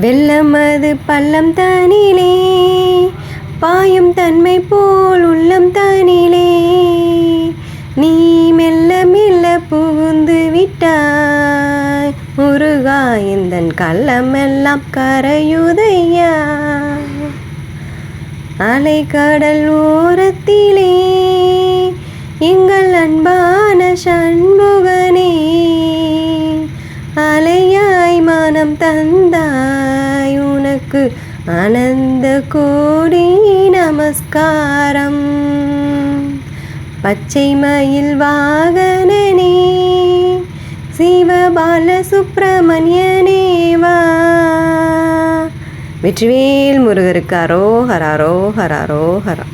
வெள்ளம் அது பள்ளம் தனிலே பாயும் தன்மை போல் உள்ளம் தனிலே. நீ மெல்ல மெல்ல புகுந்து விட்டாய் முருகா எந்தன் கள்ளமெல்லாம் கரையுதையா. அலைக்கடல் ஓரத்திலே எங்கள் அன்பான சண்முகனே அலையாய் மானம் தந்தாய். உனக்கு ஆனந்த கோடி நமஸ்காரம். பச்சை மயில் வாகனனே சிவபால சுப்பிரமணியனே வா. வெற்றிவேல் முருகருக்கு அரோஹர அரோஹர அரோஹரா.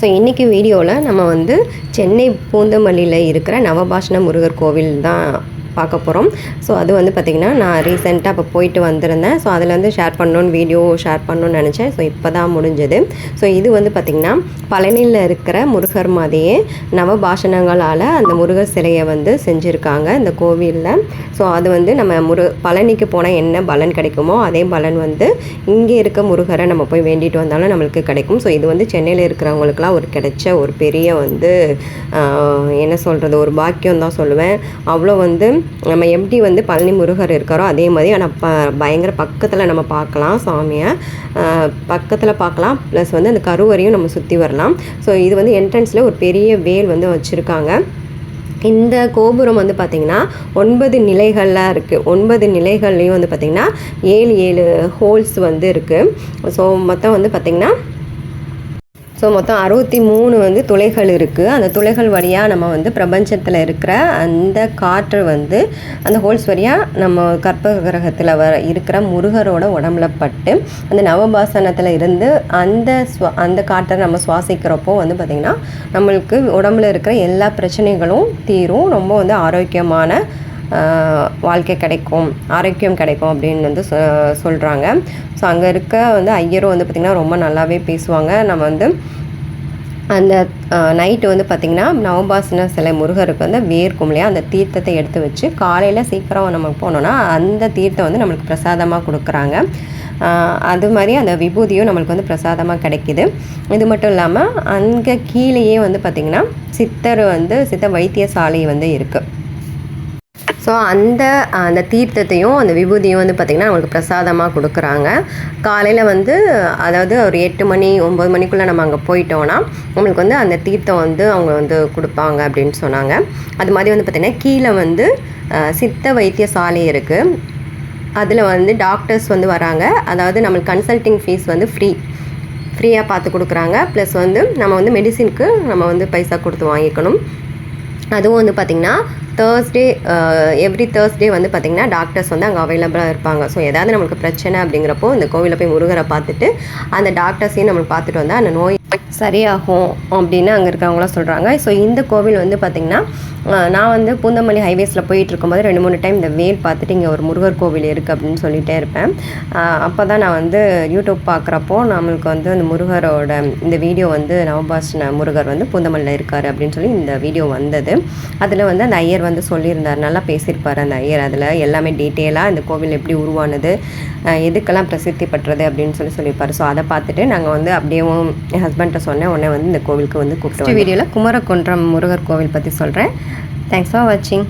ஸோ இன்றைக்கி வீடியோவில் நம்ம வந்து சென்னை பூந்தமல்லியில் இருக்கிற நவபாஷண முருகர் கோவில் தான் பார்க்க போகிறோம் ஸோ அது வந்து பார்த்திங்கன்னா நான் ரீசெண்டாக அப்போ போயிட்டு வந்திருந்தேன். ஸோ அதில் வந்து ஷேர் பண்ணணுன்னு வீடியோ ஷேர் பண்ணணும்னு நினச்சேன். ஸோ இப்போ தான் முடிஞ்சது. ஸோ இது வந்து பார்த்திங்கன்னா பழனியில் இருக்கிற முருகர் மாதிரியே நவபாஷணங்களால் அந்த முருகர் சிலையை வந்து செஞ்சுருக்காங்க இந்த கோவிலில். ஸோ அது வந்து நம்ம முரு பழனிக்கு போனால் என்ன பலன் கிடைக்குமோ அதே பலன் வந்து இங்கே இருக்க முருகரை நம்ம போய் வேண்டிட்டு வந்தாலும் நம்மளுக்கு கிடைக்கும். ஸோ இது வந்து சென்னையில் இருக்கிறவங்களுக்குலாம் ஒரு கிடைச்ச ஒரு பெரிய வந்து என்ன சொல்கிறது ஒரு பாக்கியம் தான் சொல்லுவேன். அவ்வளோ வந்து நம்ம எப்படி வந்து பழனி முருகர் இருக்காரோ அதே மாதிரி ஆனால் ப பயங்கர பக்கத்தில் நம்ம பார்க்கலாம் சாமியை. பக்கத்தில் பார்க்கலாம். ப்ளஸ் வந்து அந்த கருவறையும் நம்ம சுற்றி வரலாம். ஸோ இது வந்து என்ட்ரன்ஸில் ஒரு பெரிய வேல் வந்து வச்சுருக்காங்க. இந்த கோபுரம் வந்து பார்த்திங்கன்னா ஒன்பது நிலைகளாக இருக்குது ஒன்பது நிலைகள்லேயும் வந்து பார்த்திங்கன்னா ஏழு ஏழு ஹோல்ஸ் வந்து இருக்குது ஸோ மொத்தம் வந்து பார்த்திங்கன்னா ஸோ மொத்தம் அறுபத்தி மூணு வந்து துளைகள் இருக்குது அந்த துளைகள் வழியாக நம்ம வந்து பிரபஞ்சத்தில் இருக்கிற அந்த காற்று வந்து அந்த ஹோல்ஸ் வழியாக நம்ம கற்ப கிரகத்தில் வர இருக்கிற முருகரோட உடம்புல பட்டு அந்த நவபாசனத்தில் இருந்து அந்த ஸ்வா அந்த காற்றை நம்ம சுவாசிக்கிறப்போ வந்து பார்த்திங்கன்னா நம்மளுக்கு உடம்புல இருக்கிற எல்லா பிரச்சனைகளும் தீரும். ரொம்ப வந்து ஆரோக்கியமான வாழ்க்கை கிடைக்கும் ஆரோக்கியம் கிடைக்கும் அப்படின்னு வந்து சொ சொல்கிறாங்க ஸோ அங்கே இருக்க வந்து ஐயரும் வந்து பார்த்திங்கன்னா ரொம்ப நல்லாவே பேசுவாங்க. நம்ம வந்து அந்த நைட்டு வந்து பார்த்திங்கன்னா நவம்பாசன சிலை முருகருக்கு வந்து வேர்க்கும் இல்லையா? அந்த தீர்த்தத்தை எடுத்து வச்சு காலையில் சீக்கிரம் நம்ம போனோன்னா அந்த தீர்த்தம் வந்து நம்மளுக்கு பிரசாதமாக கொடுக்குறாங்க. அது மாதிரி அந்த விபூதியும் நம்மளுக்கு வந்து பிரசாதமாக கிடைக்கிது. இது மட்டும் இல்லாமல் அங்கே கீழேயே வந்து பார்த்திங்கன்னா சித்தர் வந்து சித்த வைத்தியசாலை வந்து இருக்குது ஸோ அந்த அந்த தீர்த்தத்தையும் அந்த விபூதியும் வந்து பார்த்திங்கன்னா நம்மளுக்கு பிரசாதமாக கொடுக்குறாங்க. காலையில் வந்து அதாவது ஒரு எட்டு மணி ஒம்பது மணிக்குள்ளே நம்ம அங்கே போயிட்டோன்னா நம்மளுக்கு வந்து அந்த தீர்த்தம் வந்து அவங்க வந்து கொடுப்பாங்க அப்படின்னு சொன்னாங்க. அது மாதிரி வந்து பார்த்திங்கன்னா கீழே வந்து சித்த சித்த வைத்தியசாலை இருக்குது அதில் வந்து டாக்டர்ஸ் வந்து வராங்க. அதாவது நம்மளுக்கு கன்சல்டிங் ஃபீஸ் வந்து ஃப்ரீ. ஃப்ரீயாக பார்த்து கொடுக்குறாங்க. ப்ளஸ் வந்து நம்ம வந்து மெடிசினுக்கு நம்ம வந்து பைசா கொடுத்து வாங்கிக்கணும். அதுவும் வந்து பார்த்திங்கன்னா தேர்ஸ்டே எவ்ரி தேர்ஸ்டே வந்து பார்த்திங்கன்னா டாக்டர்ஸ் வந்து அங்கே அவைலபிளாக இருப்பாங்க. ஸோ ஏதாவது நம்மளுக்கு பிரச்சனை அப்படிங்கிறப்போ இந்த கோவிலில் போய் முருகரை பார்த்துட்டு அந்த டாக்டர்ஸையும் நம்மளுக்கு பார்த்துட்டு வந்தால் அந்த நோய் சரியாகும் அப்படின்னு அங்கே இருக்கவங்களாம் சொல்கிறாங்க ஸோ இந்த கோவில் வந்து பார்த்திங்கன்னா நான் வந்து பூந்தமல்லி ஹைவேஸில் போயிட்டு இருக்கும்போது ரெண்டு மூணு டைம் இந்த வேல் பார்த்துட்டு இங்கே ஒரு முருகர் கோவில் இருக்குது அப்படின்னு சொல்லிகிட்டே இருப்பேன். அப்போ தான் நான் வந்து யூடியூப் பார்க்குறப்போ நம்மளுக்கு வந்து அந்த முருகரோட இந்த வீடியோ வந்து நவபாஷன முருகர் வந்து பூந்தமல்லியில் இருக்கார் அப்படின்னு சொல்லி இந்த வீடியோ வந்தது. அதில் வந்து அந்த ஐயர் வந்து சொல்லியிருந்தார். நல்லா பேசியிருப்பார் அந்த ஐயர் அதில். எல்லாமே டீட்டெயிலாக இந்த கோவில் எப்படி உருவானது எதுக்கெல்லாம் பிரசித்தி பெற்றது அப்படின்னு சொல்லி சொல்லியிருப்பார். ஸோ அதை பார்த்துட்டு நாங்கள் வந்து அப்படியேவும் என் ஹஸ்பண்ட்டை சொன்னேன். உடனே வந்து இந்த கோவிலுக்கு வந்து கூப்பிட்டு வீடியோவில் குமரகுன்றம் முருகர் கோவில் பற்றி சொல்கிறேன் தேங்க்ஸ் ஃபார் வாட்சிங்